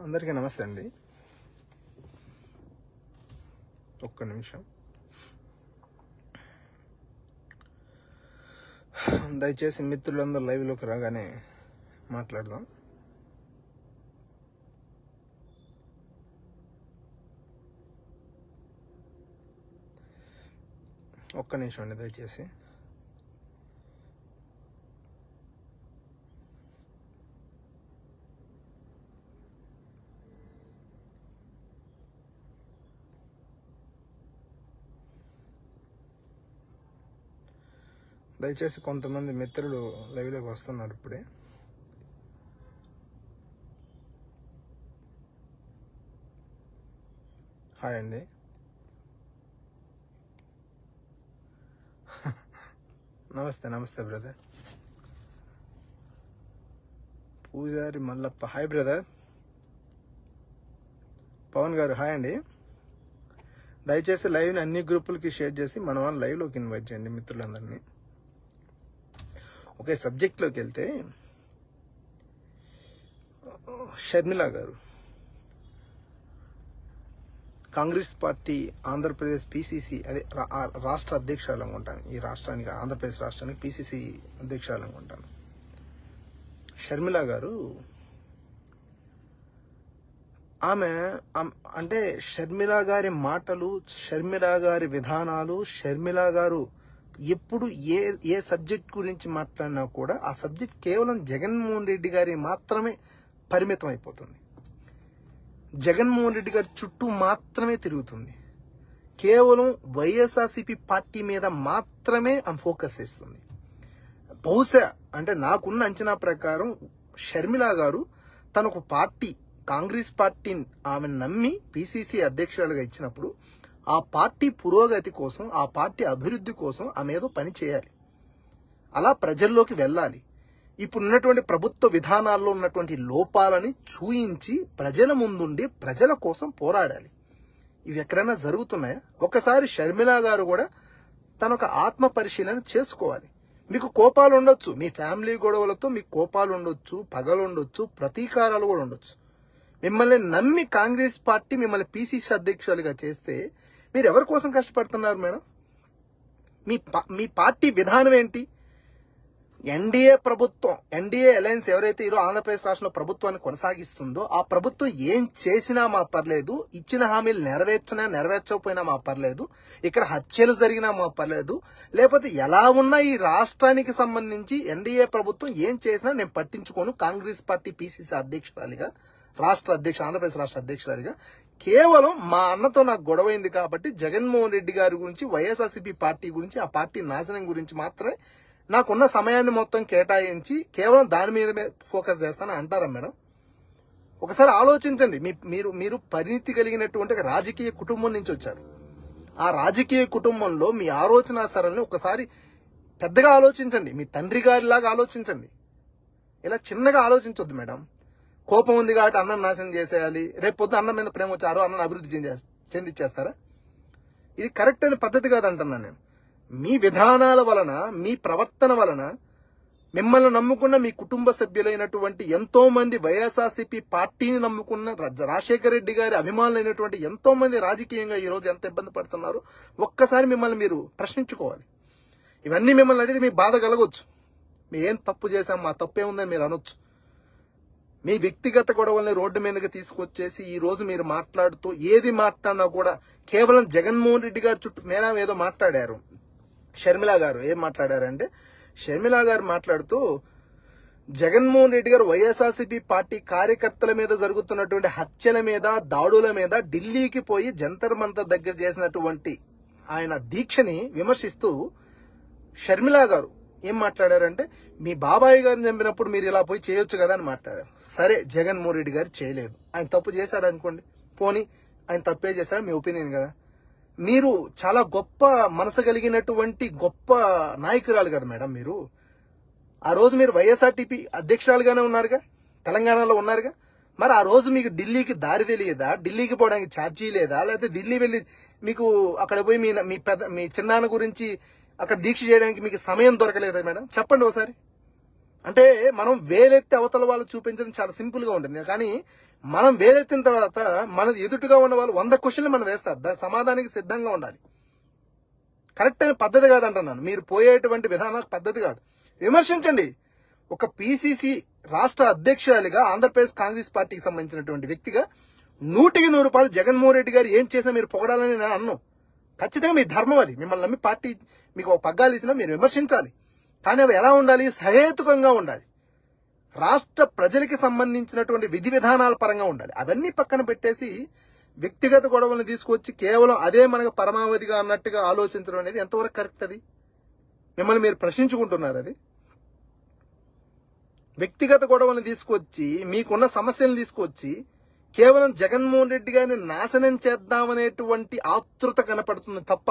అందరికీ నమస్తే అండి. ఒక్క నిమిషం. దయచేసి మిత్రులందరూ లైవ్లోకి రాగానే మాట్లాడదాం. ఒక్క నిమిషం అండి దయచేసి. దయచేసి కొంతమంది మిత్రులు లైవ్లోకి వస్తున్నారు ఇప్పుడే. హాయ్ అండి. నమస్తే నమస్తే బ్రదర్. పూజారి మల్లప్ప. Hi brother. పవన్ గారు హాయ్ అండి. దయచేసి లైవ్ని అన్ని గ్రూపులకి షేర్ చేసి మన వాళ్ళు లైవ్లోకి ఇన్వైట్ చేయండి మిత్రులందరినీ. ఒకే సబ్జెక్ట్లోకి వెళ్తే షర్మిల గారు కాంగ్రెస్ పార్టీ ఆంధ్రప్రదేశ్ పిసిసి అదే రా- రాష్ట్ర అధ్యక్షురాలు అనుకుంటాను. ఈ రాష్ట్రానికి ఆంధ్రప్రదేశ్ రాష్ట్రానికి పిసిసి అధ్యక్షురాలు అనుకుంటాను. షర్మిల గారు ఆమె అంటే షర్మిల గారి మాటలు షర్మిల గారి విధానాలు షర్మిల గారు ఎప్పుడు ఏ ఏ సబ్జెక్ట్ గురించి మాట్లాడినా కూడా ఆ సబ్జెక్ట్ కేవలం జగన్మోహన్ రెడ్డి గారి మాత్రమే పరిమితం అయిపోతుంది జగన్మోహన్ రెడ్డి గారి చుట్టూ మాత్రమే తిరుగుతుంది. కేవలం వైఎస్ఆర్సీపీ పార్టీ మీద మాత్రమే ఆమె ఫోకస్ చేస్తుంది. బహుశా అంటే నాకున్న అంచనా ప్రకారం షర్మిల గారు తన ఒక పార్టీ కాంగ్రెస్ పార్టీ ఆమె నమ్మి పిసిసి అధ్యక్షురాలుగా ఇచ్చినప్పుడు ఆ పార్టీ పురోగతి కోసం ఆ పార్టీ అభివృద్ధి కోసం ఆమె ఏదో పని చేయాలి. అలా ప్రజల్లోకి వెళ్ళాలి. ఇప్పుడు ఉన్నటువంటి ప్రభుత్వ విధానాల్లో ఉన్నటువంటి లోపాలని చూయించి ప్రజల ముందుండి ప్రజల కోసం పోరాడాలి. ఇవి ఎక్కడైనా జరుగుతున్నాయా? ఒకసారి షర్మిల గారు కూడా తన ఒక ఆత్మ పరిశీలన చేసుకోవాలి. మీకు కోపాలు ఉండొచ్చు. మీ ఫ్యామిలీ గొడవలతో మీకు కోపాలు ఉండొచ్చు పగలు ఉండొచ్చు ప్రతీకారాలు కూడా ఉండొచ్చు. మిమ్మల్ని నమ్మి కాంగ్రెస్ పార్టీ మిమ్మల్ని పీసీసీ అధ్యక్షులుగా చేస్తే మీరు ఎవరి కోసం కష్టపడుతున్నారు మేడం? మీ మీ పార్టీ విధానం ఏంటి? ఎన్డీఏ ప్రభుత్వం ఎన్డీఏ అలయన్స్ ఎవరైతే ఈరోజు ఆంధ్రప్రదేశ్ రాష్ట్రంలో ప్రభుత్వాన్ని కొనసాగిస్తుందో ఆ ప్రభుత్వం ఏం చేసినా మా పర్లేదు ఇచ్చిన హామీలు నెరవేర్చినా నెరవేర్చకపోయినా మా పర్లేదు ఇక్కడ హత్యలు జరిగినా మా పర్లేదు లేకపోతే ఎలా ఉన్నా ఈ రాష్ట్రానికి సంబంధించి ఎన్డీఏ ప్రభుత్వం ఏం చేసినా నేను పట్టించుకోను. కాంగ్రెస్ పార్టీ పీసీసీ అధ్యక్షురాలిగా రాష్ట్ర అధ్యక్ష ఆంధ్రప్రదేశ్ రాష్ట్ర అధ్యక్షురాలిగా కేవలం మా అన్నతో నాకు గొడవైంది కాబట్టి జగన్మోహన్ రెడ్డి గారి గురించి వైఎస్ఆర్సీపీ పార్టీ గురించి ఆ పార్టీ నాశనం గురించి మాత్రమే నాకున్న సమయాన్ని మొత్తం కేటాయించి కేవలం దాని మీద ఫోకస్ చేస్తానని అంటారా మేడం? ఒకసారి ఆలోచించండి. మీ మీరు మీరు పరిణితి కలిగినటువంటి రాజకీయ కుటుంబం నుంచి వచ్చారు. ఆ రాజకీయ కుటుంబంలో మీ ఆలోచన సరళిని ఒకసారి పెద్దగా ఆలోచించండి. మీ తండ్రి గారిలాగా ఆలోచించండి. ఇలా చిన్నగా ఆలోచించొద్దు మేడం. కోపం ఉంది కాబట్టి అన్నం నాశనం చేసేయాలి. రేపు పొద్దు అన్నం మీద ప్రేమ వచ్చారు అన్నం అభివృద్ధి చెందిచ్చేస్తారా? ఇది కరెక్ట్ అయిన పద్ధతి కాదంటున్నాను నేను. మీ విధానాల వలన మీ ప్రవర్తన వలన మిమ్మల్ని నమ్ముకున్న మీ కుటుంబ సభ్యులైనటువంటి ఎంతో మంది వైఎస్ఆర్సీపీ పార్టీని నమ్ముకున్న రాజశేఖర రెడ్డి గారి అభిమానులైనటువంటి ఎంతో మంది రాజకీయంగా ఈ రోజు ఎంత ఇబ్బంది పడుతున్నారు ఒక్కసారి మిమ్మల్ని మీరు ప్రశ్నించుకోవాలి. ఇవన్నీ మిమ్మల్ని అడిగితే మీ బాధ కలగవచ్చు మేము ఏం తప్పు చేశాం మా తప్పే ఉందని మీరు అనొచ్చు. మీ వ్యక్తిగత గొడవల్ని రోడ్డు మీదకి తీసుకొచ్చేసి ఈ రోజు మీరు మాట్లాడుతూ ఏది మాట్లాడినా కూడా కేవలం జగన్మోహన్ రెడ్డి గారి చుట్టూ మేడం ఏదో మాట్లాడారు. షర్మిల గారు ఏం మాట్లాడారంటే షర్మిల గారు మాట్లాడుతూ జగన్మోహన్ రెడ్డి గారు వైఎస్ఆర్సీపీ పార్టీ కార్యకర్తల మీద జరుగుతున్నటువంటి హత్యల మీద దాడుల మీద ఢిల్లీకి పోయి జంతర్ మంతర్ దగ్గర చేసినటువంటి ఆయన దీక్షని విమర్శిస్తూ షర్మిల గారు ఏం మాట్లాడారంటే మీ బాబాయ్ గారిని చంపినప్పుడు మీరు ఇలా పోయి చేయొచ్చు కదా అని మాట్లాడారు. సరే జగన్మోహన్ రెడ్డి గారు చేయలేదు. ఆయన తప్పు చేశాడు అనుకోండి. పోనీ ఆయన తప్పే చేశాడు మీ ఒపీనియన్ కదా. మీరు చాలా గొప్ప మనసు కలిగినటువంటి గొప్ప నాయకురాలు కదా మేడం మీరు. ఆ రోజు మీరు వైఎస్ఆర్టీపీ అధ్యక్షురాలుగానే ఉన్నారుగా? తెలంగాణలో ఉన్నారుగా? మరి ఆ రోజు మీకు ఢిల్లీకి దారి తెలియదా? ఢిల్లీకి పోవడానికి ఛార్జీ లేదా? లేకపోతే ఢిల్లీ వెళ్ళి మీకు అక్కడ పోయి మీ మీ పెద్ద మీ చిన్నాన్న గురించి అక్కడ దీక్ష చేయడానికి మీకు సమయం దొరకలేదా మేడం. చెప్పండి ఒకసారి. అంటే మనం వేలెత్తి అవతల వాళ్ళు చూపించడం చాలా సింపుల్గా ఉంటుంది. కానీ మనం వేలెత్తిన తర్వాత మన ఎదుటిగా ఉన్న వాళ్ళు వంద క్వశ్చన్లు మనం వేస్తారు. దాని సమాధానానికి సిద్ధంగా ఉండాలి. కరెక్ట్ అయిన పద్ధతి కాదంటున్నాను. మీరు పోయేటువంటి విధానం పద్ధతి కాదు. విమర్శించండి. ఒక పిసిసి రాష్ట్ర అధ్యక్షురాలిగా ఆంధ్రప్రదేశ్ కాంగ్రెస్ పార్టీకి సంబంధించినటువంటి వ్యక్తిగా నూటికి నూరు రూపాయలు జగన్మోహన్ రెడ్డి గారు ఏం చేసినా మీరు పొగడాలని నేను అన్ను. ఖచ్చితంగా మీ ధర్మం అది. మిమ్మల్ని నమ్మి పార్టీ మీకు ఒక పగ్గాలు ఇచ్చినా మీరు విమర్శించాలి. కానీ అవి ఎలా ఉండాలి? సహేతుకంగా ఉండాలి. రాష్ట్ర ప్రజలకి సంబంధించినటువంటి విధి విధానాల పరంగా ఉండాలి. అవన్నీ పక్కన పెట్టేసి వ్యక్తిగత గొడవలను తీసుకొచ్చి కేవలం అదే మనకు పరమావధిగా అన్నట్టుగా ఆలోచించడం అనేది ఎంతవరకు కరెక్ట్ అది? మిమ్మల్ని మీరు ప్రశ్నించుకుంటున్నారు అది. వ్యక్తిగత గొడవలను తీసుకొచ్చి మీకున్న సమస్యలను తీసుకొచ్చి కేవలం జగన్మోహన్ రెడ్డి గారిని నాశనం చేద్దామనేటువంటి ఆతృత కనపడుతుంది తప్ప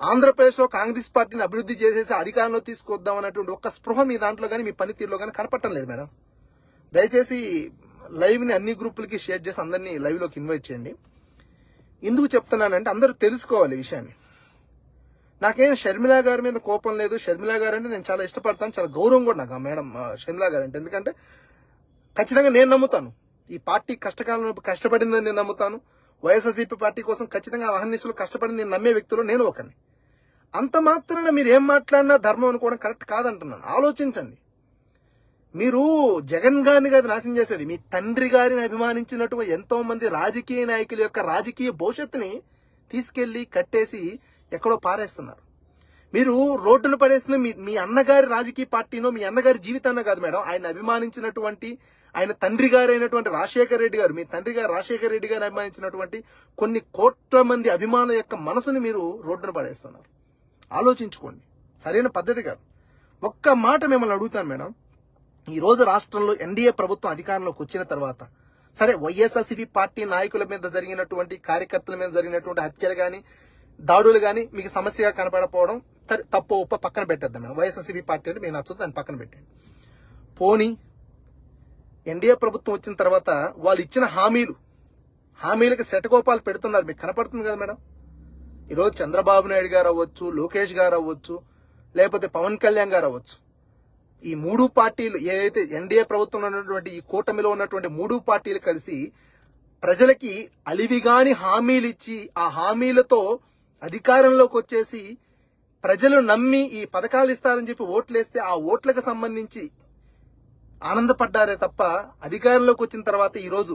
ఆంధ్రప్రదేశ్లో కాంగ్రెస్ పార్టీని అభివృద్ధి చేసేసి అధికారంలో తీసుకొద్దాం అనేటువంటి ఒక్క స్పృహ మీ దాంట్లో కానీ మీ పనితీరులో కానీ కనపడటం లేదు మేడం. దయచేసి లైవ్ని అన్ని గ్రూపులకి షేర్ చేసి అందరినీ లైవ్లోకి ఇన్వైట్ చేయండి. ఎందుకు చెప్తున్నానంటే అందరూ తెలుసుకోవాలి విషయాన్ని. నాకేం షర్మిల గారి మీద కోపం లేదు. షర్మిల గారు అంటే నేను చాలా ఇష్టపడతాను. చాలా గౌరవం కూడా నాకు మేడం షర్మిలా షర్మిల గారు అంటే. ఎందుకంటే ఖచ్చితంగా నేను నమ్ముతాను. ఈ పార్టీ కష్టకాలంలో కష్టపడిందని నేను నమ్ముతాను. వైఎస్ఆర్సీపీ పార్టీ కోసం ఖచ్చితంగా అహర్నిశలు కష్టపడింది నేను నమ్మే వ్యక్తులు నేను ఒకరిని అంత మాత్రాన మీరు ఏం మాట్లాడినా ధర్మం అనుకోవడం కరెక్ట్ కాదంటున్నాను. ఆలోచించండి. మీరు జగన్ గారిని కాదు నాశనం చేసేది. మీ తండ్రి గారిని అభిమానించినట్టు ఎంతో మంది రాజకీయ నాయకుల యొక్క రాజకీయ భవిష్యత్తుని తీసుకెళ్ళి కట్టేసి ఎక్కడో పారేస్తున్నారు. మీరు రోడ్డును పడేసిన మీ మీ అన్నగారి రాజకీయ పార్టీనో మీ అన్నగారి జీవితాన్న కాదు మేడం. ఆయన అభిమానించినటువంటి ఆయన తండ్రి గారు అయినటువంటి రాజశేఖర రెడ్డి గారు మీ తండ్రి గారు రాజశేఖర రెడ్డి గారు అభిమానించినటువంటి కొన్ని కోట్ల మంది అభిమానుల యొక్క మనసుని మీరు రోడ్డును పడేస్తున్నారు. ఆలోచించుకోండి. సరైన పద్ధతి కాదు. ఒక్క మాట మిమ్మల్ని అడుగుతాను మేడం. ఈ రోజు రాష్ట్రంలో ఎన్డీఏ ప్రభుత్వం అధికారంలోకి వచ్చిన తర్వాత సరే వైఎస్ఆర్సీపీ పార్టీ నాయకుల మీద జరిగినటువంటి కార్యకర్తల మీద జరిగినటువంటి హత్యలు కానీ దాడులు కానీ మీకు సమస్యగా కనపడపోవడం తప్పు ఉప్ప పక్కన పెట్టేద్దాం మేడం. వైఎస్ఆర్సీపీ పార్టీ అంటే మీకు నచ్చదు దాన్ని పక్కన పెట్టండి పోనీ ఎన్డీఏ ప్రభుత్వం వచ్చిన తర్వాత వాళ్ళు ఇచ్చిన హామీలు హామీలకు శటకోపాలు పెడుతున్నారు. మీకు కనపడుతుంది కదా మేడం? ఈరోజు చంద్రబాబు నాయుడు గారు అవ్వచ్చు లోకేష్ గారు అవ్వచ్చు లేకపోతే పవన్ కళ్యాణ్ గారు అవ్వచ్చు. ఈ మూడు పార్టీలు ఏదైతే ఎన్డీఏ ప్రభుత్వంలో ఉన్నటువంటి ఈ కూటమిలో ఉన్నటువంటి మూడు పార్టీలు కలిసి ప్రజలకి అలివిగాని హామీలు ఇచ్చి ఆ హామీలతో అధికారంలోకి వచ్చేసి ప్రజలు నమ్మి ఈ పథకాలు ఇస్తారని చెప్పి ఓట్లేస్తే ఆ ఓట్లకు సంబంధించి ఆనందపడ్డారే తప్ప అధికారంలోకి వచ్చిన తర్వాత ఈరోజు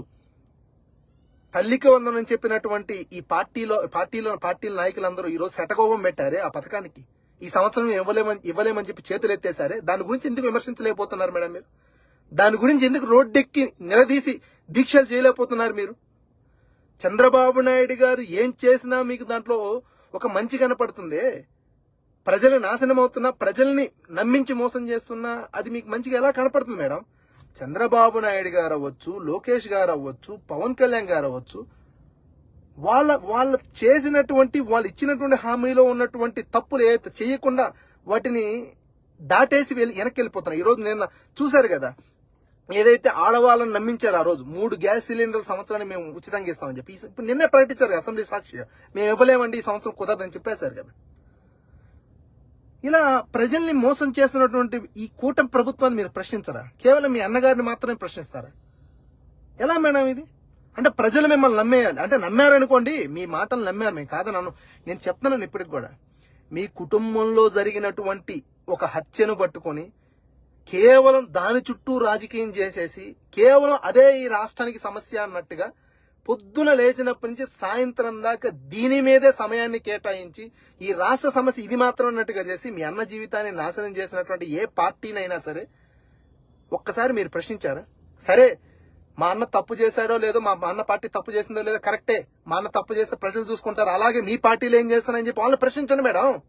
తల్లికి వందనని చెప్పినటువంటి ఈ పార్టీలో పార్టీలో పార్టీల నాయకులందరూ ఈ రోజు శటకోపం పెట్టారే ఆ పథకానికి. ఈ సంవత్సరం ఇవ్వలేమని ఇవ్వలేమని చెప్పి చేతులు ఎత్తేసారే దాని గురించి ఎందుకు విమర్శించలేకపోతున్నారు మేడం మీరు? దాని గురించి ఎందుకు రోడ్డెక్కి నిలదీసి దీక్షలు చేయలేకపోతున్నారు మీరు? చంద్రబాబు నాయుడు గారు ఏం చేసినా మీకు దాంట్లో ఒక మంచి కనపడుతుంది. ప్రజలు నాశనం అవుతున్నా ప్రజల్ని నమ్మించి మోసం చేస్తున్నా అది మీకు మంచిగా ఎలా కనపడుతుంది మేడం? చంద్రబాబు నాయుడు గారు అవ్వచ్చు లోకేష్ గారు అవ్వచ్చు పవన్ కళ్యాణ్ గారు అవ్వచ్చు వాళ్ళ వాళ్ళు చేసినటువంటి వాళ్ళు ఇచ్చినటువంటి హామీలో ఉన్నటువంటి తప్పులు ఏదైతే చేయకుండా వాటిని దాటేసి వెళ్ళి వెనక్కి వెళ్ళిపోతున్నారు. ఈరోజు నిన్న చూశారు కదా ఏదైతే ఆడవాళ్ళని నమ్మించారు ఆ రోజు మూడు గ్యాస్ సిలిండర్ల సంవత్సరాన్ని మేము ఉచితంగా ఇస్తామని చెప్పి ఇప్పుడు నిన్నే ప్రకటించారు అసెంబ్లీ సాక్షిగా మేము ఇవ్వలేమండి ఈ సంవత్సరం కుదరదని చెప్పేశారు కదా. ఇలా ప్రజల్ని మోసం చేస్తున్నటువంటి ఈ కూటమి ప్రభుత్వాన్ని మీరు ప్రశ్నించరా? కేవలం మీ అన్నగారిని మాత్రమే ప్రశ్నిస్తారా? ఎలా మేడం ఇది? అంటే ప్రజలు మిమ్మల్ని నమ్మేయాలి. అంటే నమ్మారనుకోండి మీ మాటలు నమ్మారు మేము కాదని అను నేను చెప్తున్నాను ఇప్పటికి కూడా. మీ కుటుంబంలో జరిగినటువంటి ఒక హత్యను పట్టుకొని కేవలం దాని చుట్టూ రాజకీయం చేసేసి కేవలం అదే ఈ రాష్ట్రానికి సమస్య అన్నట్టుగా పొద్దున లేచినప్పటి నుంచి సాయంత్రం దాకా దీని మీదే సమయాన్ని కేటాయించి ఈ రాష్ట్ర సమస్య ఇది మాత్రం అన్నట్టుగా చేసి మీ అన్న జీవితాన్ని నాశనం చేసినటువంటి ఏ పార్టీనైనా సరే ఒక్కసారి మీరు ప్రశ్నించారా? సరే మా అన్న తప్పు చేశాడో లేదో మా అన్న పార్టీ తప్పు చేసిందో లేదో కరెక్టే. మా అన్న తప్పు చేస్తే ప్రజలు చూసుకుంటారు. అలాగే మీ పార్టీలు ఏం చేస్తానని చెప్పి వాళ్ళని ప్రశ్నించండి మేడం.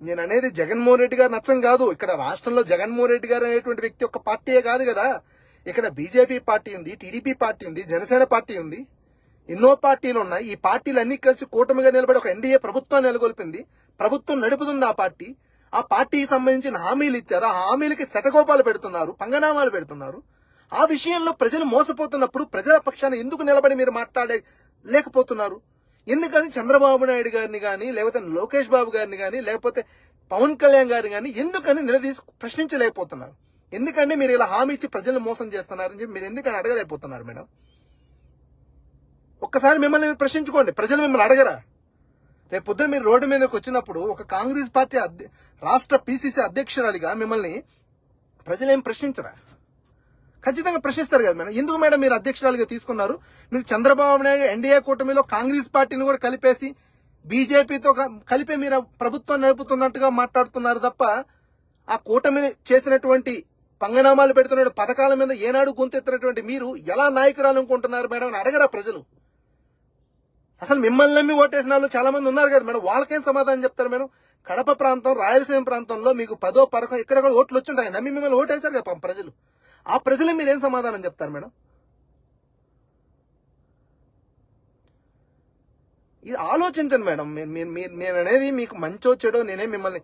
నేను అనేది జగన్మోహన్ రెడ్డి గారు నచ్చం కాదు. ఇక్కడ రాష్ట్రంలో జగన్మోహన్ రెడ్డి గారు అనేటువంటి వ్యక్తి ఒక పార్టీయే కాదు కదా. ఇక్కడ బీజేపీ పార్టీ ఉంది టీడీపీ పార్టీ ఉంది జనసేన పార్టీ ఉంది. ఎన్నో పార్టీలు ఉన్నాయి. ఈ పార్టీలన్నీ కలిసి కూటమిగా నిలబడి ఒక ఎన్డీఏ ప్రభుత్వాన్ని నెలకొల్పింది. ప్రభుత్వం నడుపుతుంది ఆ పార్టీ. ఆ పార్టీకి సంబంధించిన హామీలు ఇచ్చారు. ఆ హామీలకి శటకోపాలు పెడుతున్నారు పంగనామాలు పెడుతున్నారు. ఆ విషయంలో ప్రజలు మోసపోతున్నప్పుడు ప్రజల పక్షాన ఎందుకు నిలబడి మీరు మాట్లాడే లేకపోతున్నారు ఎందుకని చంద్రబాబు నాయుడు గారిని కానీ లేకపోతే లోకేష్ బాబు గారిని కానీ లేకపోతే పవన్ కళ్యాణ్ గారిని కానీ ఎందుకని నిలదీసి ప్రశ్నించలేకపోతున్నారు? ఎందుకంటే మీరు ఇలా హామీ ఇచ్చి ప్రజలను మోసం చేస్తున్నారని చెప్పి మీరు ఎందుకని అడగలేకపోతున్నారు మేడం? ఒక్కసారి మిమ్మల్ని మీరు ప్రశ్నించుకోండి. ప్రజలు మిమ్మల్ని అడగరా? రేపు పొద్దున మీరు రోడ్డు మీదకి వచ్చినప్పుడు ఒక కాంగ్రెస్ పార్టీ అధ్య- రాష్ట్ర పిసిసి అధ్యక్షురాలిగా మిమ్మల్ని ప్రజలేం ప్రశ్నించరా? ఖచ్చితంగా ప్రశ్నిస్తారు కదా మేడం. ఎందుకు మేడం మీరు అధ్యక్షురాలుగా తీసుకున్నారు? మీరు చంద్రబాబు నాయుడు ఎన్డీఏ కూటమిలో కాంగ్రెస్ పార్టీని కూడా కలిపేసి బీజేపీతో కలిపి మీరు ప్రభుత్వం నడుపుతున్నట్టుగా మాట్లాడుతున్నారు తప్ప ఆ కూటమి చేసినటువంటి పంగనామాలు పెడుతున్న పథకాల మీద ఏనాడు గొంతెత్తినటువంటి మీరు ఎలా నాయకురాలు అనుకుంటున్నారు మేడం అని అడగరా ప్రజలు? అసలు మిమ్మల్ని నమ్మి ఓటేసిన వాళ్ళు చాలా మంది ఉన్నారు కదా మేడం. వాళ్ళకేం సమాధానం చెప్తారు మేడం? కడప ప్రాంతం రాయలసీమ ప్రాంతంలో మీకు పదో పరకో ఇక్కడ కూడా ఓట్లు వచ్చుంటాయి. నమ్మి మిమ్మల్ని ఓటేశారు కదా ప్రజలు. ఆ ప్రజలు మీరేం సమాధానం చెప్తారు మేడం? ఇది ఆలోచించండి మేడం. నేను అనేది మీకు మంచో చెడో నేనే మిమ్మల్ని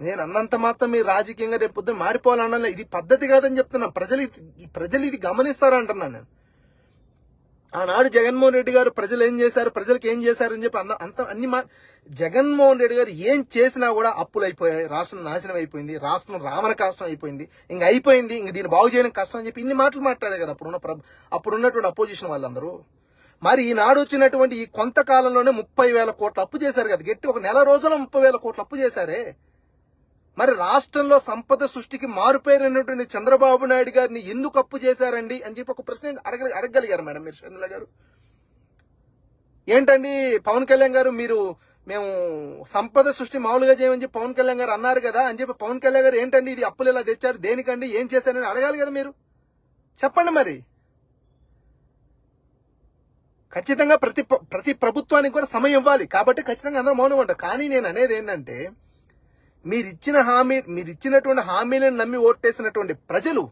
నేను అన్నంత మాత్రం మీరు రాజకీయంగా రేపు పొద్దున మారిపోవాలన్నా ఇది పద్ధతి కాదని చెప్తున్నా. ప్రజలు ఇది- ప్రజలు ఇది గమనిస్తారంటున్నాను నేను. ఆనాడు జగన్మోహన్ రెడ్డి గారు ప్రజలు ఏం చేశారు ప్రజలకు ఏం చేశారని చెప్పి అన్న అంత అన్ని మా జగన్మోహన్ రెడ్డి గారు ఏం చేసినా కూడా అప్పులు అయిపోయాయి రాష్ట్రం నాశనం అయిపోయింది రాష్ట్రం రావణ కష్టం అయిపోయింది ఇంక అయిపోయింది ఇంక దీన్ని బాగు చేయడం కష్టం అని చెప్పి ఇన్ని మాటలు మాట్లాడారు కదా అప్పుడున్న అప్పుడున్నటువంటి అపోజిషన్ వాళ్ళందరూ. మరి ఈనాడు వచ్చినటువంటి ఈ కొంతకాలంలోనే ముప్పై వేల కోట్ల అప్పు చేశారు కదా గట్టి ఒక నెల రోజుల్లో ముప్పై వేల కోట్ల అప్పు చేశారే. మరి రాష్ట్రంలో సంపద సృష్టికి మారుపేరైనటువంటి చంద్రబాబు నాయుడు గారిని ఎందుకు అప్పు చేశారండి అని చెప్పి ఒక ప్రశ్న అడగ అడగగలిగారు మేడం మీరు షర్మిల గారు. ఏంటండి పవన్ కళ్యాణ్ గారు మీరు మేము సంపద సృష్టి మామూలుగా చేయమని చెప్పి పవన్ కళ్యాణ్ గారు అన్నారు కదా అని చెప్పి పవన్ కళ్యాణ్ గారు ఏంటండి ఇది అప్పులు ఎలా తెచ్చారు దేనికండి ఏం చేశారని అడగాలి కదా మీరు. చెప్పండి మరి. ఖచ్చితంగా ప్రతి ప్రతి ప్రభుత్వానికి కూడా సమయం ఇవ్వాలి కాబట్టి ఖచ్చితంగా అందరూ మౌనం ఉంటారు. కానీ నేను అనేది ఏంటంటే మీరిచ్చిన హామీ మీరు ఇచ్చినటువంటి హామీలను నమ్మి ఓటేసినటువంటి ప్రజలు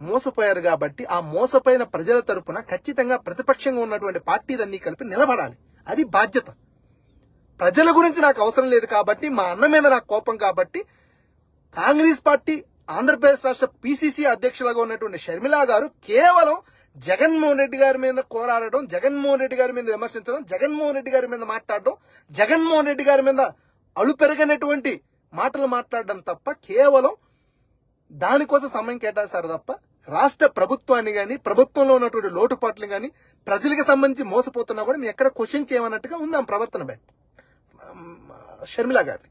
మోసపోయారు కాబట్టి ఆ మోసపోయిన ప్రజల తరపున ఖచ్చితంగా ప్రతిపక్షంగా ఉన్నటువంటి పార్టీలన్నీ కలిపి నిలబడాలి. అది బాధ్యత. ప్రజల గురించి నాకు అవసరం లేదు కాబట్టి మా అన్న మీద నాకు కోపం కాబట్టి కాంగ్రెస్ పార్టీ ఆంధ్రప్రదేశ్ రాష్ట్ర పిసిసి అధ్యక్షులుగా ఉన్నటువంటి షర్మిల గారు కేవలం జగన్మోహన్ రెడ్డి గారి మీద కోరాడడం జగన్మోహన్ రెడ్డి గారి మీద విమర్శించడం జగన్మోహన్ రెడ్డి గారి మీద మాట్లాడడం జగన్మోహన్ రెడ్డి గారి మీద అలుపెరగనటువంటి మాటలు మాట్లాడడం తప్ప కేవలం దానికోసం సమయం కేటాయిస్తారు తప్ప రాష్ట్ర ప్రభుత్వాన్ని కానీ ప్రభుత్వంలో ఉన్నటువంటి లోటుపాట్లు కానీ ప్రజలకు సంబంధించి మోసపోతున్నా కూడా మేము ఎక్కడ క్వశ్చన్ చేయమన్నట్టుగా ఉంది ఆమె షర్మిలా షర్మిల గారి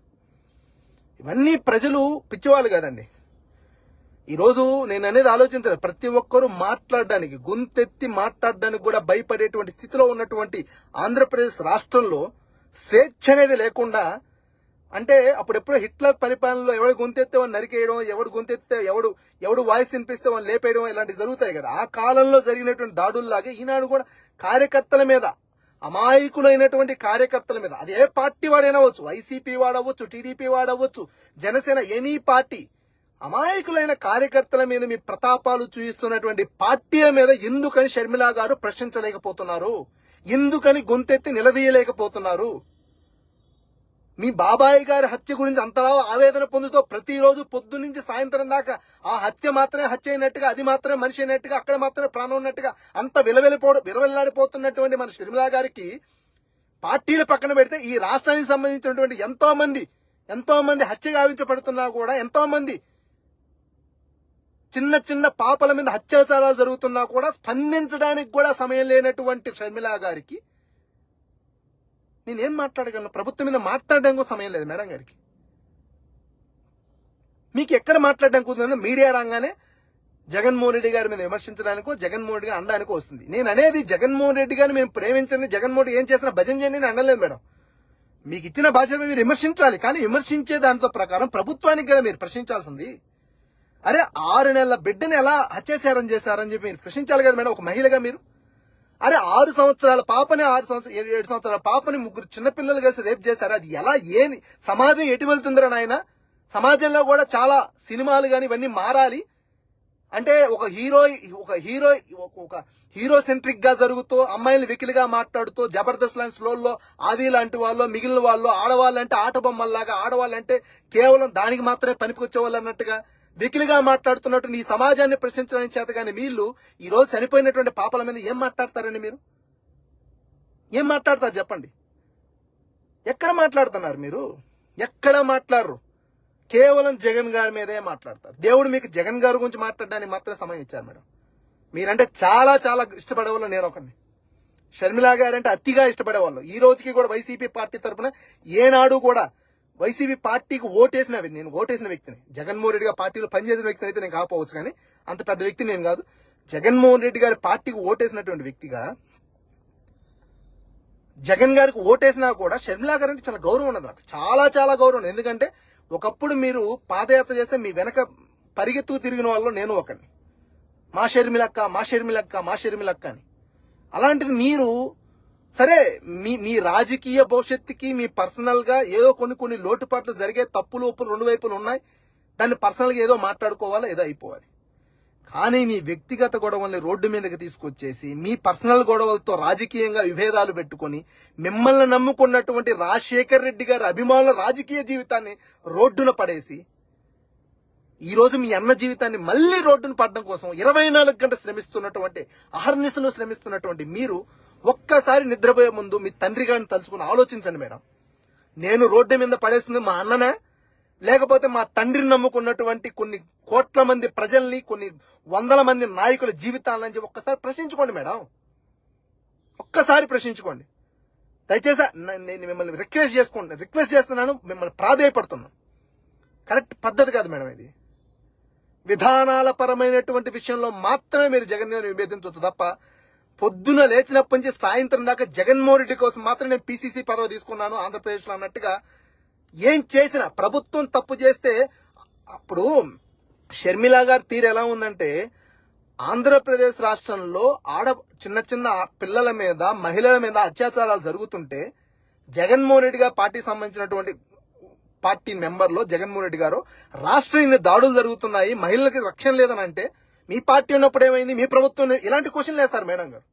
ఇవన్నీ ప్రజలు పిచ్చివాళ్ళు కాదండి. ఈరోజు నేను అనేది ఆలోచించాలి ప్రతి ఒక్కరూ మాట్లాడడానికి గొంతెత్తి మాట్లాడడానికి కూడా భయపడేటువంటి స్థితిలో ఉన్నటువంటి ఆంధ్రప్రదేశ్ రాష్ట్రంలో స్వేచ్ఛ అనేది లేకుండా అంటే అప్పుడెప్పుడో హిట్లర్ పరిపాలనలో ఎవడు గొంతెత్తే వాడిని నరికేయడం ఎవడు గొంతెత్తే ఎవడు ఎవడు వాయిస్ వినిపిస్తే వాళ్ళు లేపేయడం ఇలాంటివి జరుగుతాయి కదా. ఆ కాలంలో జరిగినటువంటి దాడుల్లాగే ఈనాడు కూడా కార్యకర్తల మీద అమాయకులైనటువంటి కార్యకర్తల మీద అది ఏ పార్టీ వాడైనా అవ్వచ్చు వైసీపీ వాడవచ్చు టీడీపీ వాడవచ్చు జనసేన ఎనీ పార్టీ అమాయకులైన కార్యకర్తల మీద మీ ప్రతాపాలు చూయిస్తున్నటువంటి పార్టీల మీద ఎందుకని షర్మిలా గారు ప్రశ్నించలేకపోతున్నారు? ఎందుకని గొంతెత్తి నిలదీయలేకపోతున్నారు? మీ బాబాయ్ గారి హత్య గురించి అంతలా ఆవేదన పొందుతూ ప్రతిరోజు పొద్దు నుంచి సాయంత్రం దాకా ఆ హత్య మాత్రమే హత్య అయినట్టుగా అది మాత్రమే మనిషి అయినట్టుగా అక్కడ మాత్రమే ప్రాణం ఉన్నట్టుగా అంత విలవెలిపో విలవెల్లాడిపోతున్నటువంటి మన షర్మిలా గారికి పార్టీలు పక్కన పెడితే ఈ రాష్ట్రానికి సంబంధించినటువంటి ఎంతో మంది ఎంతో మంది హత్య గావించబడుతున్నా కూడా ఎంతో మంది చిన్న చిన్న పాపల మీద అత్యాచారాలు జరుగుతున్నా కూడా స్పందించడానికి కూడా సమయం లేనటువంటి షర్మిలా గారికి నేనేం మాట్లాడగలను? ప్రభుత్వం మీద మాట్లాడడానికి సమయం లేదు మేడం గారికి. మీకు ఎక్కడ మాట్లాడడానికి కుదిరిందో మీడియా రాగానే జగన్మోహన్ రెడ్డి గారి మీద విమర్శించడానికో జగన్మోహన్ రెడ్డి అనడానికో వస్తుంది. నేను అనేది జగన్మోహన్ రెడ్డి గారిని మేము ప్రేమించండి జగన్మోహన్ ఏం చేసినా భజన చేయండి నేను అనలేదు మేడం. మీకు ఇచ్చిన బాధ్యత మీరు విమర్శించాలి కానీ విమర్శించే దానితో ప్రకారం ప్రభుత్వానికి కదా మీరు ప్రశ్నించాల్సింది. అరే ఆరు నెలల బిడ్డని ఎలా అత్యాచారం చేశారని చెప్పి మీరు ప్రశ్నించాలి కదా మేడం ఒక మహిళగా మీరు? అరే ఆరు సంవత్సరాల పాపని ఆరు సంవత్సరం ఏడు ఏడు సంవత్సరాల పాపని ముగ్గురు చిన్నపిల్లలు కలిసి రేపు చేశారు. అది ఎలా ఏమి? సమాజం ఎటు వెళ్తుందిరా నాయన? సమాజంలో కూడా చాలా సినిమాలు కానీ ఇవన్నీ మారాలి. అంటే ఒక హీరో ఒక హీరో ఒక- హీరో సెంట్రిక్గా జరుగుతూ అమ్మాయిలు వికిలిగా మాట్లాడుతూ జబర్దస్త్ లాంటి స్లోల్లో ఆది లాంటి వాళ్ళు మిగిలిన వాళ్ళు ఆడవాళ్ళంటే ఆట బొమ్మల్లాగా ఆడవాళ్ళంటే కేవలం దానికి మాత్రమే పనికొచ్చే వాళ్ళు అన్నట్టుగా వెకిలిగా మాట్లాడుతున్నట్టు నీ సమాజాన్ని ప్రశ్నించడానికి చేత కానీ వీళ్ళు ఈ రోజు చనిపోయినటువంటి పాపల మీద ఏం మాట్లాడతారండి మీరు? ఏం మాట్లాడతారు చెప్పండి. ఎక్కడ మాట్లాడుతున్నారు మీరు? ఎక్కడ మాట్లాడరు? కేవలం జగన్ గారి మీదే మాట్లాడతారు. దేవుడు మీకు జగన్ గారి గురించి మాట్లాడడానికి మాత్రమే సమయం ఇచ్చారు మేడం. మీరంటే చాలా చాలా ఇష్టపడేవాళ్ళు నేను ఒకరిని. షర్మిలా గారంటే అతిగా ఇష్టపడేవాళ్ళు. ఈ రోజుకి కూడా వైసీపీ పార్టీ తరఫున ఏనాడు కూడా వైసీపీ పార్టీకి ఓటేసిన వ్యక్తి నేను ఓటేసిన వ్యక్తిని. జగన్మోహన్ రెడ్డి గారి పార్టీలో పనిచేసిన వ్యక్తిని అయితే నేను కాకపోవచ్చు కానీ అంత పెద్ద వ్యక్తి నేను కాదు. జగన్మోహన్ రెడ్డి గారి పార్టీకి ఓటేసినటువంటి వ్యక్తిగా జగన్ గారికి ఓటేసినా కూడా షర్మిలా గారు అంటే చాలా గౌరవం ఉన్నది నాకు. చాలా చాలా గౌరవం. ఉంది. ఎందుకంటే ఒకప్పుడు మీరు పాదయాత్ర చేస్తే మీ వెనక పరిగెత్తుకు తిరిగిన వాళ్ళు నేను ఒకని మా షర్మిలక్క మా షర్మిలక్క మా షర్మిలక్క అని. అలాంటిది మీరు సరే మీ మీ రాజకీయ భవిష్యత్తుకి మీ పర్సనల్గా ఏదో కొన్ని కొన్ని లోటుపాట్లు జరిగే తప్పులు ఒప్పులు రెండు వైపులు ఉన్నాయి. దాన్ని పర్సనల్గా ఏదో మాట్లాడుకోవాలా ఏదో అయిపోవాలి. కానీ మీ వ్యక్తిగత గొడవల్ని రోడ్డు మీదకి తీసుకొచ్చేసి మీ పర్సనల్ గొడవలతో రాజకీయంగా విభేదాలు పెట్టుకొని మిమ్మల్ని నమ్ముకున్నటువంటి రాజశేఖర్ రెడ్డి గారి అభిమానుల రాజకీయ జీవితాన్ని రోడ్డున పడేసి ఈ రోజు మీ అన్న జీవితాన్ని మళ్ళీ రోడ్డును పడడం కోసం ఇరవై నాలుగు గంటలు శ్రమిస్తున్నటువంటి అహర్నిశలు శ్రమిస్తున్నటువంటి మీరు ఒక్కసారి నిద్రపోయే ముందు మీ తండ్రి గారిని తలుచుకుని ఆలోచించండి మేడం. నేను రోడ్డు మీద పడేసింది మా అన్ననే లేకపోతే మా తండ్రిని నమ్ముకున్నటువంటి కొన్ని కోట్ల మంది ప్రజల్ని కొన్ని వందల మంది నాయకుల జీవితాలని చెప్పి ఒక్కసారి ప్రశ్నించుకోండి మేడం. ఒక్కసారి ప్రశ్నించుకోండి. దయచేసి నేను మిమ్మల్ని రిక్వెస్ట్ చేసుకోండి రిక్వెస్ట్ చేస్తున్నాను మిమ్మల్ని ప్రాధాయపడుతున్నాను. కరెక్ట్ పద్ధతి కాదు మేడం ఇది. విధానాల పరమైనటువంటి విషయంలో మాత్రమే మీరు జగన్ నివేదించవచ్చు విభేదించవచ్చు తప్ప పొద్దున లేచినప్పటి నుంచి సాయంత్రం దాకా జగన్మోహన్ రెడ్డి కోసం మాత్రం నేను పీసీసీ పదవి తీసుకున్నాను ఆంధ్రప్రదేశ్లో అన్నట్టుగా ఏం చేసినా ప్రభుత్వం తప్పు చేస్తే అప్పుడు షర్మిల గారి తీరు ఎలా ఉందంటే ఆంధ్రప్రదేశ్ రాష్ట్రంలో ఆడ చిన్న చిన్న పిల్లల మీద మహిళల మీద అత్యాచారాలు జరుగుతుంటే జగన్మోహన్ రెడ్డి గారు పార్టీకి సంబంధించినటువంటి పార్టీ మెంబర్లో జగన్మోహన్ రెడ్డి గారు రాష్ట్రం ఇన్ని దాడులు జరుగుతున్నాయి మహిళలకి రక్షణ లేదని అంటే మీ పార్టీ ఉన్నప్పుడు ఏమైంది? మీ ప్రభుత్వం ఇలాంటి క్వశ్చన్లు వేస్తారు మేడం గారు.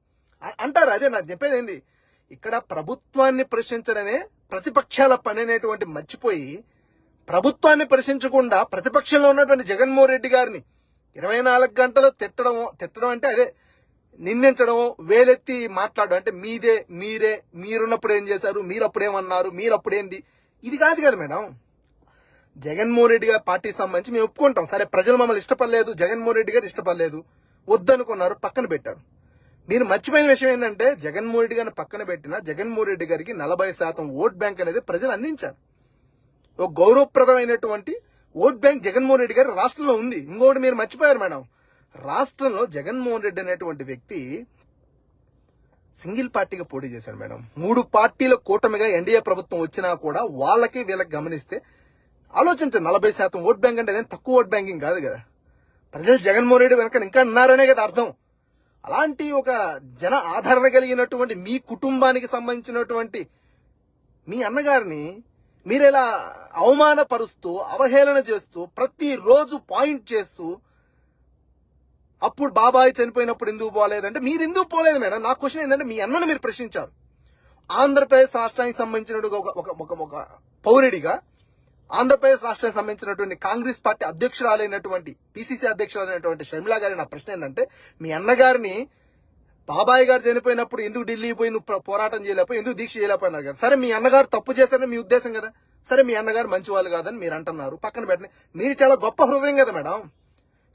అంటారు అదే నాకు చెప్పేది ఏంది? ఇక్కడ ప్రభుత్వాన్ని ప్రశ్నించడమే ప్రతిపక్షాల పని అనేటువంటి మర్చిపోయి ప్రభుత్వాన్ని ప్రశ్నించకుండా ప్రతిపక్షంలో ఉన్నటువంటి జగన్మోహన్ రెడ్డి గారిని ఇరవై నాలుగు గంటలు తిట్టడం తిట్టడం అంటే అదే నిందించడం వేలెత్తి మాట్లాడడం అంటే మీదే మీరే మీరున్నప్పుడు ఏం చేశారు మీరు మీరప్పుడేంది మీరు అప్పుడేంది ఇది కాదు కదా మేడం. జగన్మోహన్ రెడ్డి గారి పార్టీకి సంబంధించి మేము ఒప్పుకుంటాం. సరే ప్రజలు మమ్మల్ని ఇష్టపడలేదు జగన్మోహన్ రెడ్డి గారు ఇష్టపడలేదు. వద్దనుకున్నారు పక్కన పెట్టారు. మీరు మర్చిపోయిన విషయం ఏంటంటే జగన్మోహన్ రెడ్డి గారిని పక్కన పెట్టిన జగన్మోహన్ రెడ్డి గారికి నలభై శాతం ఓట్ బ్యాంక్ అనేది ప్రజలు అందించారు. ఒక గౌరవప్రదమైనటువంటి ఓట్ బ్యాంక్ జగన్మోహన్ రెడ్డి గారి రాష్ట్రంలో ఉంది. ఇంకోటి మీరు మర్చిపోయారు మేడం. రాష్ట్రంలో జగన్మోహన్ రెడ్డి అనేటువంటి వ్యక్తి సింగిల్ పార్టీగా పోటీ చేశాడు మేడం. మూడు పార్టీల కూటమిగా ఎన్డీఏ ప్రభుత్వం వచ్చినా కూడా వాళ్ళకి వీళ్ళకి గమనిస్తే ఆలోచించండి నలభై శాతం ఓట్ బ్యాంక్ అంటే తక్కువ ఓట్ బ్యాంకింగ్ కాదు కదా. ప్రజలు జగన్మోహన్ రెడ్డి వెనక ఇంకా ఉన్నారనే కదా అర్థం. అలాంటి ఒక జన ఆదరణ కలిగినటువంటి మీ కుటుంబానికి సంబంధించినటువంటి మీ అన్నగారిని మీరు ఇలా అవమానపరుస్తూ అవహేళన చేస్తూ ప్రతిరోజు పాయింట్ చేస్తూ అప్పుడు బాబాయ్ చనిపోయినప్పుడు ఎందుకు పోలేదంటే మీరు ఎందుకు పోలేదు మేడం? నా క్వశ్చన్ ఏంటంటే మీ అన్నను మీరు ప్రశ్నించారు. ఆంధ్రప్రదేశ్ రాష్ట్రానికి సంబంధించిన ఒక ఒక ఒక పౌరుడిగా ఆంధ్రప్రదేశ్ రాష్ట్రానికి సంబంధించినటువంటి కాంగ్రెస్ పార్టీ అధ్యక్షురాలైనటువంటి పిసిసి అధ్యక్షురాలైనటువంటి షర్మిలా గారి నా ప్రశ్న ఏంటంటే మీ అన్నగారిని బాబాయ్ గారు చనిపోయినప్పుడు ఎందుకు ఢిల్లీ పోయి నువ్వు పోరాటం చేయలేకపోయి ఎందుకు దీక్ష చేయలేకపోయినారు కదా? సరే మీ అన్నగారు తప్పు చేశారని మీ ఉద్దేశం కదా? సరే మీ అన్నగారు మంచి వాళ్ళు కాదని మీరు అంటున్నారు. పక్కన పెట్టండి. మీరు చాలా గొప్ప హృదయం కదా మేడం.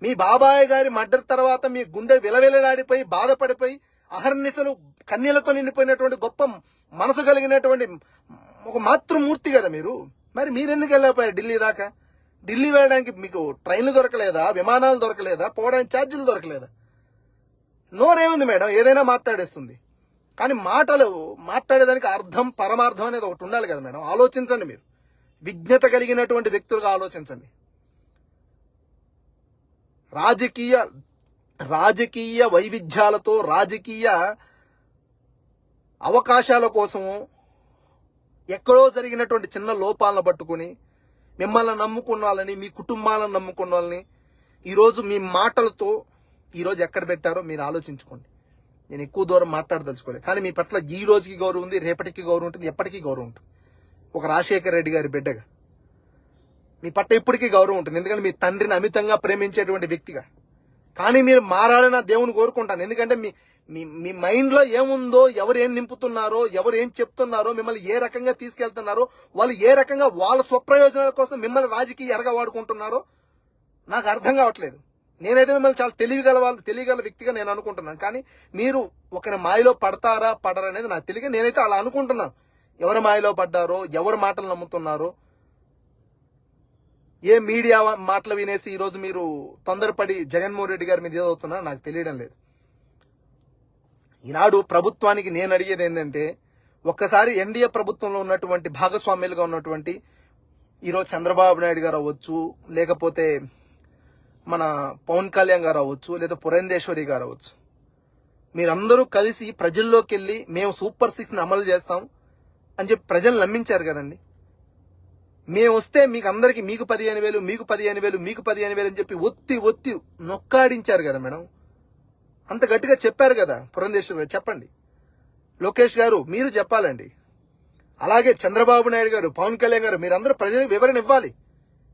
మీ బాబాయ్ గారి మర్డర్ తర్వాత మీ గుండె విలవిలలాడిపోయి బాధపడిపోయి అహర్నిశలు కన్నీళ్ళతో నిండిపోయినటువంటి గొప్ప మనసు కలిగినటువంటి ఒక మాతృమూర్తి కదా మీరు. మరి మీరెందుకు వెళ్ళకపోయారు ఢిల్లీ దాకా? ఢిల్లీ వెళ్ళడానికి మీకు ట్రైన్లు దొరకలేదా? విమానాలు దొరకలేదా? పోవడానికి ఛార్జీలు దొరకలేదా? నోరేముంది మేడం? ఏదైనా మాట్లాడేస్తుంది. కానీ మాటలు మాట్లాడేదానికి అర్థం పరమార్థం అనేది ఒకటి ఉండాలి కదా మేడం? ఆలోచించండి మీరు. విజ్ఞత కలిగినటువంటి వ్యక్తులుగా ఆలోచించండి. రాజకీయ రాజకీయ వైవిధ్యాలతో రాజకీయ అవకాశాల కోసము ఎక్కడో జరిగినటువంటి చిన్న లోపాలను పట్టుకుని మిమ్మల్ని నమ్ముకున్న వాళ్ళని మీ కుటుంబాలను నమ్ముకున్న వాళ్ళని ఈరోజు మీ మాటలతో ఈరోజు ఎక్కడ పెట్టారో మీరు ఆలోచించుకోండి. నేను ఎక్కువ దూరం మాట్లాడదలుచుకోలేదు. కానీ మీ పట్ల ఈ రోజుకి గౌరవం ఉంది రేపటికి గౌరవం ఉంటుంది ఎప్పటికీ గౌరవం ఉంటుంది. ఒక రాజశేఖర రెడ్డి గారి బిడ్డగా. మీ పట్ల ఇప్పటికీ గౌరవం ఉంటుంది. ఎందుకంటే మీ తండ్రిని అమితంగా ప్రేమించేటువంటి వ్యక్తిగా. కానీ మీరు మారాలని నా దేవుని కోరుకుంటాను. ఎందుకంటే మీ మీ మీ మైండ్లో ఏముందో ఎవరు ఏం నింపుతున్నారో ఎవరు ఏం చెప్తున్నారో మిమ్మల్ని ఏ రకంగా తీసుకెళ్తున్నారో వాళ్ళు ఏ రకంగా వాళ్ళ స్వప్రయోజనాల కోసం మిమ్మల్ని రాజకీయ ఎరగా వాడుకుంటున్నారో నాకు అర్థం కావట్లేదు. నేనైతే మిమ్మల్ని చాలా తెలివిగల వాళ్ళు తెలియగల వ్యక్తిగా నేను అనుకుంటున్నాను. కానీ మీరు ఒకరి మాయలో పడతారా పడరా అనేది నాకు తెలియక నేనైతే అలా అనుకుంటున్నాను. ఎవరి మాయలో పడ్డారో ఎవరి మాటలు నమ్ముతున్నారో ఏ మీడియా మాటలు వినేసి ఈరోజు మీరు తొందరపడి జగన్మోహన్ రెడ్డి గారి మీద ఏదవుతున్నా నాకు తెలియడం లేదు. ఈనాడు ప్రభుత్వానికి నేను అడిగేది ఏంటంటే ఒక్కసారి ఎన్డీఏ ప్రభుత్వంలో ఉన్నటువంటి భాగస్వామ్యులుగా ఉన్నటువంటి ఈరోజు చంద్రబాబు నాయుడు గారు అవ్వచ్చు లేకపోతే మన పవన్ కళ్యాణ్ గారు అవ్వచ్చు లేదా పురంధేశ్వరి గారు అవ్వచ్చు. మీరందరూ కలిసి ప్రజల్లోకి వెళ్ళి మేము సూపర్ సిక్స్ని అమలు చేస్తాం అని చెప్పి ప్రజలు నమ్మించారు కదండి. మేము వస్తే మీకు అందరికి మీకు పదిహేను వేలు మీకు పదిహేను వేలు మీకు పదిహేను వేలు అని చెప్పి ఒత్తి ఒత్తి నొక్కాడించారు కదా మేడం. అంత గట్టిగా చెప్పారు కదా పురంధేశ్వరి గారు. చెప్పండి. లోకేష్ గారు మీరు చెప్పాలండి. అలాగే చంద్రబాబు నాయుడు గారు పవన్ కళ్యాణ్ గారు మీరందరూ ప్రజలకు వివరణ ఇవ్వాలి.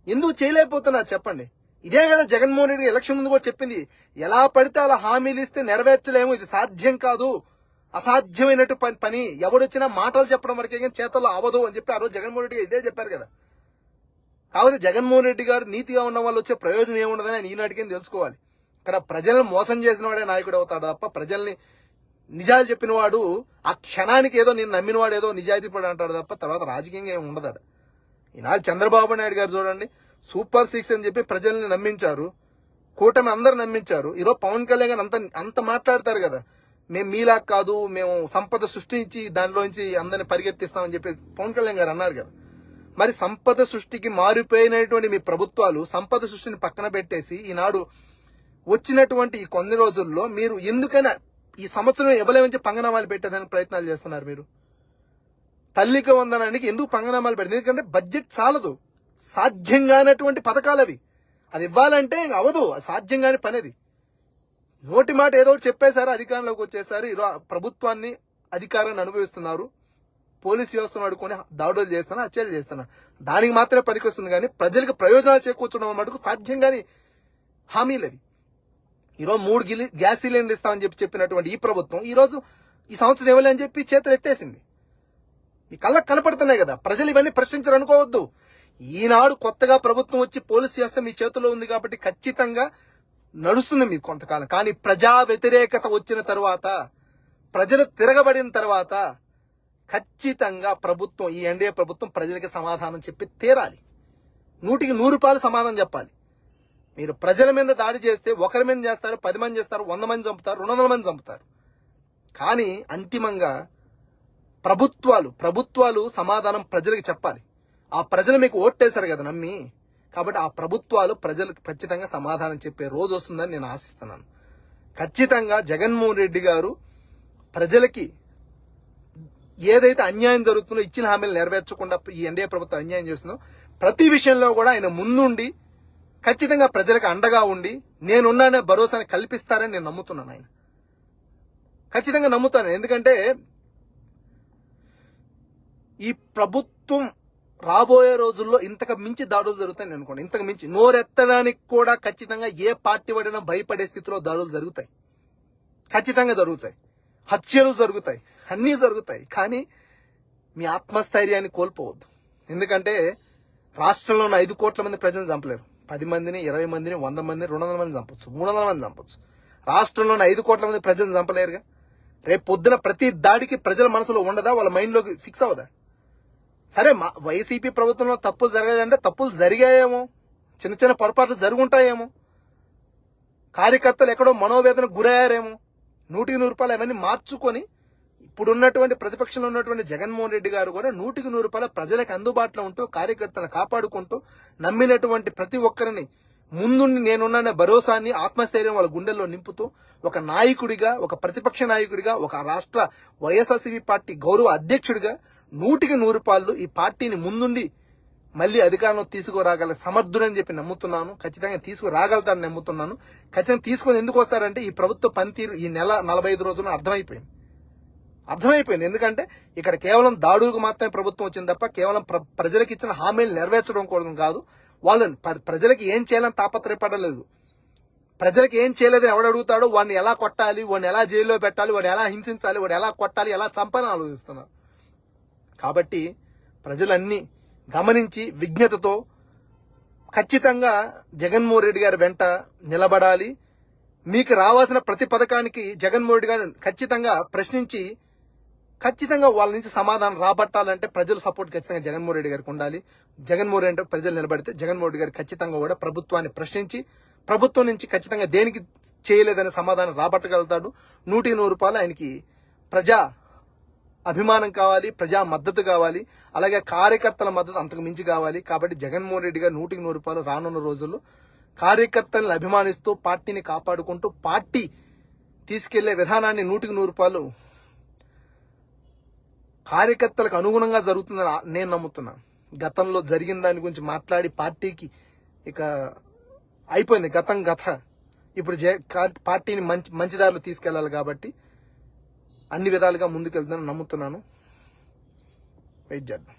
ఎందుకు చేయలేకపోతున్నారు చెప్పండి. ఇదే కదా జగన్మోహన్ రెడ్డి ఎలక్షన్ ముందు కూడా చెప్పింది. ఎలా పడితే అలా హామీలు ఇస్తే నెరవేర్చలేము ఇది సాధ్యం కాదు. అసాధ్యమైనట్టు పని పని. ఎవడొచ్చినా మాటలు చెప్పడం వరకే కానీ చేతల్లో అవదు అని చెప్పి ఆ రోజు జగన్మోహన్ రెడ్డి ఇదే చెప్పారు కదా. కాకపోతే జగన్మోహన్ రెడ్డి గారు నీతిగా ఉన్న వాళ్ళు వచ్చే ప్రయోజనం ఏముండదని ఆయన ఈనాటికే తెలుసుకోవాలి? ఇక్కడ ప్రజలను మోసం చేసిన వాడే నాయకుడు అవుతాడు తప్ప ప్రజల్ని నిజాలు చెప్పిన వాడు ఆ క్షణానికి ఏదో నేను నమ్మిన వాడు ఏదో నిజాయితీ పడి అంటాడు తప్ప తర్వాత రాజకీయంగా ఏమి ఉండదు ఈనాడు చంద్రబాబు నాయుడు గారు చూడండి సూపర్ సిక్స్ అని చెప్పి ప్రజల్ని నమ్మించారు. కూటమి అందరు నమ్మించారు. ఈరోజు పవన్ కళ్యాణ్ గారు అంత అంత మాట్లాడతారు కదా. మేము మీలా కాదు మేము సంపద సృష్టించి దానిలోంచి అందరిని పరిగెత్తిస్తామని చెప్పి పవన్ కళ్యాణ్ గారు అన్నారు కదా. మరి సంపద సృష్టికి మారిపోయినటువంటి మీ ప్రభుత్వాలు సంపద సృష్టిని పక్కన పెట్టేసి ఈనాడు వచ్చినటువంటి ఈ కొన్ని రోజుల్లో మీరు ఎందుకైనా ఈ సంవత్సరం ఎవలేమంచి పంగనామాలు పెట్టేదానికి ప్రయత్నాలు చేస్తున్నారు మీరు. తల్లికి వందనానికి ఎందుకు పంగనామాలు పెడతారు? ఎందుకంటే బడ్జెట్ చాలదు. సాధ్యం కానటువంటి పథకాలు అవి. అది ఇవ్వాలంటే ఇంక అవదు. సాధ్యంగానే సాధ్యం కాని పని అది. నోటి మాట ఏదో ఒకటి చెప్పేశారు అధికారంలోకి వచ్చేసారు ఈరోజు ప్రభుత్వాన్ని అధికారాన్ని అనుభవిస్తున్నారు. పోలీస్ వ్యవస్థను అడుకొని దాడులు చేస్తున్నా హత్యలు చేస్తున్నా దానికి మాత్రమే పనికొస్తుంది కానీ ప్రజలకు ప్రయోజనాలు చేకూర్చడం మటుకు సాధ్యం కానీ హామీలు అవి ఈరోజు మూడు గిలి గ్యాస్ సిలిండర్ ఇస్తామని చెప్పి చెప్పినటువంటి ఈ ప్రభుత్వం ఈరోజు ఈ సంవత్సరం ఇవ్వలే అని చెప్పి చేతులు ఎత్తేసింది. మీ కళ్ళకు కనపడుతున్నాయి కదా ప్రజలు ఇవన్నీ ప్రశ్నించరు అనుకోవద్దు. ఈనాడు కొత్తగా ప్రభుత్వం వచ్చి పోలీస్ వ్యవస్థ మీ చేతిలో ఉంది కాబట్టి ఖచ్చితంగా నడుస్తుంది మీకు కొంతకాలం. కానీ ప్రజా వ్యతిరేకత వచ్చిన తర్వాత ప్రజలు తిరగబడిన తర్వాత ఖచ్చితంగా ప్రభుత్వం ఈ ఎన్డీఏ ప్రభుత్వం ప్రజలకి సమాధానం చెప్పి తీరాలి. నూటికి నూరు రూపాయలు సమాధానం చెప్పాలి. మీరు ప్రజల మీద దాడి చేస్తే ఒకరి మీద చేస్తారు పది మంది చేస్తారు వంద మంది చంపుతారు రెండు వందల మంది చంపుతారు. కానీ అంతిమంగా ప్రభుత్వాలు ప్రభుత్వాలు సమాధానం ప్రజలకు చెప్పాలి. ఆ ప్రజలు మీకు ఓట్టేశారు కదా నమ్మి. కాబట్టి ఆ ప్రభుత్వాలు ప్రజలకు ఖచ్చితంగా సమాధానం చెప్పే రోజు వస్తుందని నేను ఆశిస్తున్నాను. ఖచ్చితంగా జగన్మోహన్ రెడ్డి గారు ప్రజలకి ఏదైతే అన్యాయం జరుగుతుందో ఇచ్చిన హామీలు నెరవేర్చకుండా ఈ ఎన్డీఏ ప్రభుత్వం అన్యాయం చేస్తుందో ప్రతి విషయంలో కూడా ఆయన ముందుండి ఖచ్చితంగా ప్రజలకు అండగా ఉండి నేనున్నానే భరోసాని కల్పిస్తారని నేను నమ్ముతున్నాను ఆయన. ఖచ్చితంగా నమ్ముతాను. ఎందుకంటే ఈ ప్రభుత్వం రాబోయే రోజుల్లో ఇంతకు మించి దాడులు జరుగుతాయని అనుకోండి. ఇంతకు మించి నోరెత్తడానికి కూడా ఖచ్చితంగా ఏ పార్టీ పడినా భయపడే స్థితిలో దాడులు జరుగుతాయి. ఖచ్చితంగా జరుగుతాయి. హత్యలు జరుగుతాయి. అన్నీ జరుగుతాయి. కానీ మీ ఆత్మస్థైర్యాన్ని కోల్పోవద్దు. ఎందుకంటే రాష్ట్రంలో ఉన్న ఐదు కోట్ల మంది ప్రజలను చంపలేరు. పది మందిని ఇరవై మందిని వంద మందిని రెండు వందల మంది చంపొచ్చు. మూడు వందల మంది చంపొచ్చు. రాష్ట్రంలో ఉన్న ఐదు కోట్ల మంది ప్రజలను చంపలేరుగా? రేపు పొద్దున ప్రతి దాడికి ప్రజల మనసులో ఉండదా? వాళ్ళ మైండ్లోకి ఫిక్స్ అవ్వదా? సరే మా వైసీపీ ప్రభుత్వంలో తప్పులు జరగదంటే తప్పులు జరిగాయేమో. చిన్న చిన్న పొరపాట్లు జరుగుంటాయేమో. కార్యకర్తలు ఎక్కడో మనోవేదన గురయ్యారేమో. నూటికి నూరు రూపాయలు అవన్నీ మార్చుకొని ఇప్పుడున్నటువంటి ప్రతిపక్షంలో ఉన్నటువంటి జగన్మోహన్ రెడ్డి గారు కూడా నూటికి నూరు రూపాయల ప్రజలకు అందుబాటులో ఉంటూ కార్యకర్తలను కాపాడుకుంటూ నమ్మినటువంటి ప్రతి ఒక్కరిని ముందుండి నేనున్న భరోసాన్ని ఆత్మస్థైర్యం వాళ్ళ గుండెల్లో నింపుతూ ఒక నాయకుడిగా ఒక ప్రతిపక్ష నాయకుడిగా ఒక రాష్ట్ర వైఎస్ఆర్సీపీ పార్టీ గౌరవ అధ్యక్షుడిగా నూటికి నూరు పాళ్ళు ఈ పార్టీని ముందుండి మళ్ళీ అధికారంలో తీసుకురాగల సమర్థుడని చెప్పి నమ్ముతున్నాను. ఖచ్చితంగా తీసుకురాగలుగుతానని నమ్ముతున్నాను. ఖచ్చితంగా తీసుకొని ఎందుకు వస్తారంటే ఈ ప్రభుత్వ పనితీరు ఈ నెల నలభై ఐదు రోజుల్లో అర్థమైపోయింది. అర్థమైపోయింది. ఎందుకంటే ఇక్కడ కేవలం దాడులకు మాత్రమే ప్రభుత్వం వచ్చింది తప్ప కేవలం ప్ర- ప్రజలకు ఇచ్చిన హామీలు నెరవేర్చడం కోసం కాదు. వాళ్ళు ప్ర- ప్రజలకు ఏం చేయాలని తాపత్రయపడలేదు. ప్రజలకు ఏం చేయలేదని ఎవడు అడుగుతాడో వాడిని ఎలా కొట్టాలి వాడిని ఎలా జైల్లో పెట్టాలి వాడిని ఎలా హింసించాలి వాడిని ఎలా కొట్టాలి ఎలా చంపాలని ఆలోచిస్తున్నారు. కాబట్టి ప్రజలన్నీ గమనించి విజ్ఞతతో ఖచ్చితంగా జగన్మోహన్ రెడ్డి గారి వెంట నిలబడాలి. మీకు రావాల్సిన ప్రతి పథకానికి జగన్మోహన్ రెడ్డి గారిని ఖచ్చితంగా ప్రశ్నించి ఖచ్చితంగా వాళ్ళ నుంచి సమాధానం రాబట్టాలంటే ప్రజల సపోర్ట్ ఖచ్చితంగా జగన్మోహన్ రెడ్డి గారికి ఉండాలి. జగన్మోహన్ రెడ్డి ప్రజలు నిలబడితే జగన్మోహన్ రెడ్డి గారు ఖచ్చితంగా కూడా ప్రభుత్వాన్ని ప్రశ్నించి ప్రభుత్వం నుంచి ఖచ్చితంగా దేనికి చేయలేదనే సమాధానం రాబట్టగలుగుతాడు. నూటికి నూరు రూపాయలు ఆయనకి ప్రజా అభిమానం కావాలి ప్రజా మద్దతు కావాలి అలాగే కార్యకర్తల మద్దతు అంతకు మించి కావాలి. కాబట్టి జగన్మోహన్ రెడ్డి గారు నూటికి నూరు రూపాయలు రానున్న రోజుల్లో కార్యకర్తలను అభిమానిస్తూ పార్టీని కాపాడుకుంటూ పార్టీ తీసుకెళ్ళే విధానాన్ని నూటికి నూరు రూపాయలు కార్యకర్తలకు అనుగుణంగా జరుగుతుందని నేను నమ్ముతున్నా. గతంలో జరిగిన దాని గురించి మాట్లాడి పార్టీకి ఇక అయిపోయింది. గతం గత. ఇప్పుడు జే పార్టీని మంచి మంచి దారిలో తీసుకెళ్ళాలి కాబట్టి అన్ని విధాలుగా ముందుకెళ్తుందని నమ్ముతున్నాను. వెయిట్ చేద్దాం.